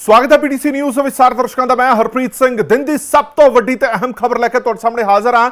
ਸਵਾਗਤ ਹੈ PTC news ਵਿੱਚ ਵਿਚਾਰ ਦਰਸ਼ਕਾਂ ਦਾ। ਮੈਂ ਹਰਪ੍ਰੀਤ ਸਿੰਘ ਦਿਨ ਦੀ ਸਭ ਤੋਂ ਵੱਡੀ ਤੇ ਅਹਿਮ ਖਬਰ ਲੈ ਕੇ ਤੁਹਾਡੇ ਸਾਹਮਣੇ ਹਾਜ਼ਰ ਹਾਂ।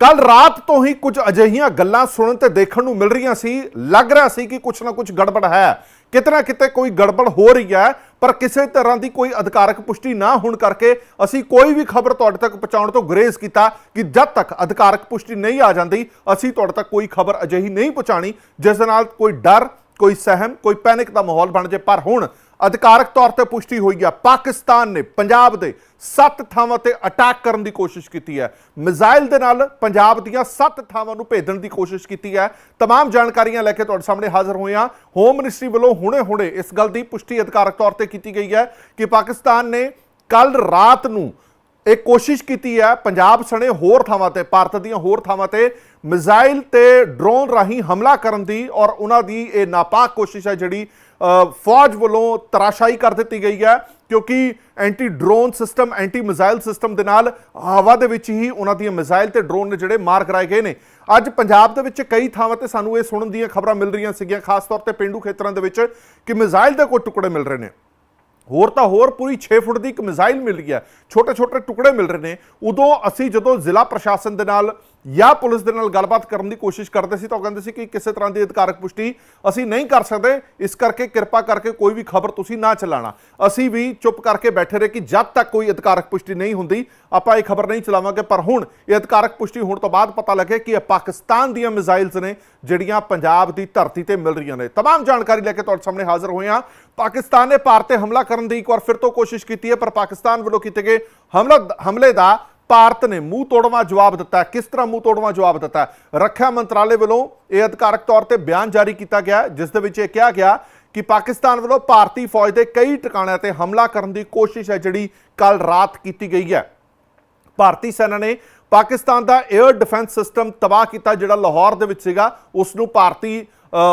ਕੱਲ ਰਾਤ ਤੋਂ ਹੀ ਕੁਝ ਅਜਿਹੀਆਂ ਗੱਲਾਂ ਸੁਣਨ ਤੇ ਦੇਖਣ ਨੂੰ ਮਿਲ ਰਹੀਆਂ ਸੀ। ਲੱਗ ਰਿਹਾ ਸੀ ਕਿ ਕੁਝ ਨਾ ਕੁਝ ਗੜਬੜ ਹੈ। ਕਿਤਨਾ ਕਿਤੇ ਕੋਈ ਗੜਬੜ ਹੋ ਰਹੀ ਹੈ, ਪਰ ਕਿਸੇ ਤਰ੍ਹਾਂ ਦੀ ਕੋਈ ਅਧਿਕਾਰਕ ਪੁਸ਼ਟੀ ਨਾ ਹੋਣ ਕਰਕੇ ਅਸੀਂ ਕੋਈ ਵੀ ਖਬਰ ਤੁਹਾਡੇ ਤੱਕ ਪਹੁੰਚਾਉਣ ਤੋਂ ਗੁਰੇਜ਼ ਕੀਤਾ ਕਿ ਜਦ ਤੱਕ ਅਧਿਕਾਰਕ ਪੁਸ਼ਟੀ ਨਹੀਂ ਆ ਜਾਂਦੀ, ਅਸੀਂ ਤੁਹਾਡੇ ਤੱਕ ਕੋਈ ਖਬਰ ਅਜਿਹੀ ਨਹੀਂ ਪਹੁੰਚਾਣੀ ਜਿਸ ਨਾਲ ਕੋਈ ਡਰ, ਕੋਈ ਸਹਿਮ, ਕੋਈ ਪੈਨਿਕ ਦਾ ਮਾਹੌਲ ਬਣ ਜੇ ਪਰ ਹੁਣ ਅਧਿਕਾਰਕ ਤੌਰ ਤੇ ਪੁਸ਼ਟੀ ਹੋਈ ਹੈ ਪਾਕਿਸਤਾਨ ਨੇ ਪੰਜਾਬ ਦੇ 7 ਥਾਵਾਂ ਤੇ ਅਟੈਕ ਕਰਨ ਦੀ ਕੋਸ਼ਿਸ਼ ਕੀਤੀ ਹੈ ਮਿਜ਼ਾਈਲ ਦੇ ਨਾਲ ਪੰਜਾਬ ਦੀਆਂ 7 ਥਾਵਾਂ ਨੂੰ ਭੇਜਣ ਦੀ ਕੋਸ਼ਿਸ਼ ਕੀਤੀ ਹੈ तमाम ਜਾਣਕਾਰੀਆਂ ਲੈ ਕੇ ਤੁਹਾਡੇ ਸਾਹਮਣੇ ਹਾਜ਼ਰ ਹੋਏ ਹਾਂ ਹੋਮ ਮਿਨਿਸਟਰੀ ਵੱਲੋਂ ਹੁਣੇ-ਹੁਣੇ ਇਸ ਗੱਲ ਦੀ ਪੁਸ਼ਟੀ ਅਧਿਕਾਰਕ ਤੌਰ ਤੇ ਕੀਤੀ ਗਈ ਹੈ ਕਿ ਪਾਕਿਸਤਾਨ ਨੇ ਕੱਲ ਰਾਤ ਨੂੰ ਇਹ ਕੋਸ਼ਿਸ਼ ਕੀਤੀ ਹੈ ਪੰਜਾਬ ਸਣੇ ਹੋਰ ਥਾਵਾਂ ਤੇ ਭਾਰਤ ਦੀਆਂ ਹੋਰ ਥਾਵਾਂ ਤੇ ਮਿਜ਼ਾਈਲ ਤੇ ਡਰੋਨ ਰਾਹੀਂ ਹਮਲਾ ਕਰਨ ਦੀ ਔਰ ਉਹਨਾਂ ਦੀ ਇਹ ਨਾਪਾਕ ਕੋਸ਼ਿਸ਼ ਹੈ ਜਿਹੜੀ ਅ, ਫੌਜ ਵੱਲੋਂ ਤਰਾਸ਼ਾਈ ਕਰ ਦਿੱਤੀ ਗਈ ਹੈ ਕਿਉਂਕਿ anti drone system anti missile system ਦੇ ਨਾਲ ਹਵਾ ਦੇ ਵਿੱਚ ਹੀ ਉਹਨਾਂ ਦੀਆਂ ਮਿਜ਼ਾਈਲ ਤੇ ਡਰੋਨ ਨੇ ਜਿਹੜੇ ਮਾਰ ਕਰਾਏ ਗਏ ਨੇ। ਅੱਜ ਪੰਜਾਬ ਦੇ ਵਿੱਚ ਕਈ ਥਾਵਾਂ ਤੇ ਸਾਨੂੰ ਇਹ ਸੁਣਨ ਦੀਆਂ ਖਬਰਾਂ ਮਿਲ ਰਹੀਆਂ ਸੀਗੀਆਂ, ਖਾਸ ਤੌਰ ਤੇ ਪਿੰਡੂ ਖੇਤਰਾਂ ਦੇ ਵਿੱਚ ਕਿ ਮਿਜ਼ਾਈਲ ਦੇ ਕੋਈ ਟੁਕੜੇ ਮਿਲ ਰਹੇ ਨੇ। ਹੋਰ ਤਾਂ ਹੋਰ ਪੂਰੀ 6 ਫੁੱਟ ਦੀ ਇੱਕ ਮਿਜ਼ਾਈਲ ਮਿਲ ਗਈ ਹੈ। ਛੋਟੇ ਛੋਟੇ ਟੁਕੜੇ ਮਿਲ ਰਹੇ ਨੇ। ਉਦੋਂ ਅਸੀਂ ਜਦੋਂ ਜ਼ਿਲ੍ਹਾ ਪ੍ਰਸ਼ਾਸਨ ਦੇ ਨਾਲ ਜਾਂ ਪੁਲਿਸ ਦੇ ਨਾਲ ਗੱਲਬਾਤ ਕਰਨ ਦੀ ਕੋਸ਼ਿਸ਼ ਕਰਦੇ ਸੀ ਤਾਂ ਉਹ ਕਹਿੰਦੇ ਸੀ ਕਿ ਕਿਸੇ ਤਰ੍ਹਾਂ ਦੀ ਅਧਿਕਾਰਕ ਪੁਸ਼ਟੀ ਅਸੀਂ ਨਹੀਂ ਕਰ ਸਕਦੇ ਇਸ ਕਰਕੇ ਕਿਰਪਾ ਕਰਕੇ ਕੋਈ ਵੀ ਖਬਰ ਤੁਸੀਂ ਨਾ ਚਲਾਣਾ ਅਸੀਂ ਵੀ ਚੁੱਪ ਕਰਕੇ ਬੈਠੇ ਰਹੇ ਕਿ ਜਦ ਤੱਕ ਕੋਈ ਅਧਿਕਾਰਕ ਪੁਸ਼ਟੀ ਨਹੀਂ ਹੁੰਦੀ ਆਪਾਂ ਇਹ ਖਬਰ ਨਹੀਂ ਚਲਾਵਾਂਗੇ ਪਰ ਹੁਣ ਇਹ ਅਧਿਕਾਰਕ ਪੁਸ਼ਟੀ ਹੋਣ ਤੋਂ ਬਾਅਦ ਪਤਾ ਲੱਗਿਆ ਕਿ ਇਹ ਪਾਕਿਸਤਾਨ ਦੀਆਂ ਮਿਜ਼ਾਈਲਸ ਨੇ ਜਿਹੜੀਆਂ ਪੰਜਾਬ ਦੀ ਧਰਤੀ ਤੇ ਮਿਲ ਰਹੀਆਂ ਨੇ तमाम ਜਾਣਕਾਰੀ ਲੈ ਕੇ ਤੁਹਾਡੇ ਸਾਹਮਣੇ ਹਾਜ਼ਰ ਹੋਏ ਹਾਂ ਪਾਕਿਸਤਾਨ ਨੇ ਭਾਰਤ ਤੇ ਹਮਲਾ ਕਰਨ ਦੀ ਇੱਕ ਵਾਰ ਫਿਰ ਤੋਂ ਕੋਸ਼ਿਸ਼ ਕੀਤੀ ਹੈ ਪਰ ਪਾਕਿਸਤਾਨ ਵੱਲੋਂ ਕੀਤੇ ਗਏ ਹਮਲਾ ਹਮਲੇ ਦਾ ਭਾਰਤ ਨੇ ਮੂੰਹ ਤੋੜਵਾ ਜਵਾਬ ਦਿੱਤਾ ਕਿਸ ਤਰ੍ਹਾਂ ਮੂੰਹ ਤੋੜਵਾ ਜਵਾਬ ਦਿੱਤਾ ਰੱਖਿਆ ਮੰਤਰਾਲੇ ਵੱਲੋਂ ਇਹ ਅਧਿਕਾਰਕ ਤੌਰ ਤੇ ਬਿਆਨ ਜਾਰੀ ਕੀਤਾ ਗਿਆ ਜਿਸ ਦੇ ਵਿੱਚ ਇਹ ਕਿਹਾ ਗਿਆ ਕਿ ਪਾਕਿਸਤਾਨ ਵੱਲੋਂ ਭਾਰਤੀ ਫੌਜ ਦੇ ਕਈ ਟਿਕਾਣਿਆਂ ਤੇ ਹਮਲਾ ਕਰਨ ਦੀ ਕੋਸ਼ਿਸ਼ ਹੈ, ਜਿਹੜੀ ਕੱਲ ਰਾਤ ਕੀਤੀ ਗਈ ਹੈ। ਭਾਰਤੀ ਸੈਨਾ ਨੇ ਪਾਕਿਸਤਾਨ ਦਾ 에ਅਰ ਡਿਫੈਂਸ ਸਿਸਟਮ ਤਬਾਹ ਕੀਤਾ, ਜਿਹੜਾ ਲਾਹੌਰ ਦੇ ਵਿੱਚ ਸੀਗਾ। ਉਸ ਨੂੰ ਭਾਰਤੀ